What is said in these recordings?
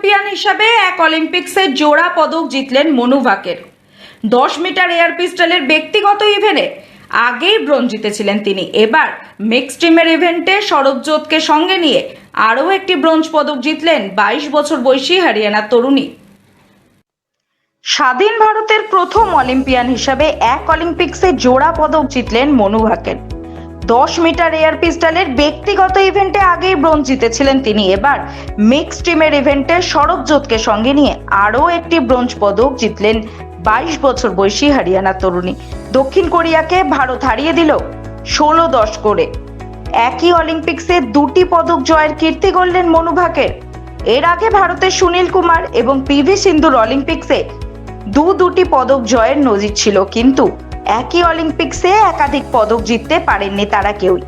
Olympian হিসাবে এক অলিম্পিক্সে জোড়া পদক জিতলেন মনু ভাকের। দশ মিটার এয়ার পিস্টলের ব্যক্তিগত ইভেন্টে আগেই ব্রোঞ্জ জিতেছিলেন তিনি। এবার মিক্স টিমের ইভেন্টে সরবজোতকে সঙ্গে নিয়ে আরও একটি ব্রোঞ্জ পদক জিতলেন বাইশ বছর বয়সী হরিয়ানার তরুণী। স্বাধীন ভারতের প্রথম অলিম্পিয়ান হিসাবে এক অলিম্পিক্সে জোড়া পদক জিতলেন মনু ভাকের। দশ মিটার এয়ার পিস্টলের ব্যক্তিগত ইভেন্টে আগেই ব্রোঞ্জ জিতেছিলেন তিনি। এবার মিক্স টিমের ইভেন্টে সরবজোতকে সঙ্গে নিয়ে আরও একটি ব্রোঞ্জ পদক জিতলেন বাইশ বছর বয়সী হরিয়ানা তরুণী। দক্ষিণ কোরিয়াকে ভারত হারিয়ে দিল ষোলো দশ করে। একই অলিম্পিক্সে দুটি পদক জয়ের কীর্তি গড়লেন মনু ভাকের। এর আগে ভারতের সুনীল কুমার এবং পিভি সিন্ধুর অলিম্পিক্সে দু দুটি পদক জয়ের নজির ছিল কিন্তু একই অলিম্পিক্সে একাধিক পদক জিততে পারেননি তারা কেউই।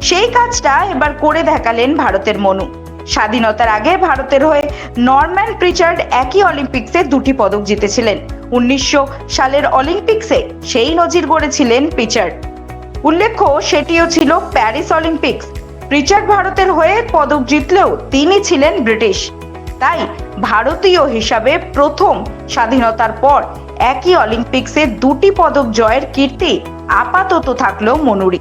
সেই কাজটা এবার করে দেখালেন ভারতের মনু। স্বাধীনতার আগে ভারতের হয়ে নরম্যান প্রিচার্ড একই অলিম্পিক্সে দুটি পদক জিতেছিলেন। উনিশশো সালের অলিম্পিক্সে সেই নজির গড়েছিলেন প্রিচার্ড। উল্লেখ্য, সেটিও ছিল প্যারিস অলিম্পিক্স। রিচার্ড ভারতের হয়ে পদক জিতলেও তিনি ছিলেন ব্রিটিশ। তাই ভারতীয় হিসাবে প্রথম স্বাধীনতার পর একই অলিম্পিক্সে দুটি পদক জয়ের কীর্তি আপাতত থাকল মনুরি।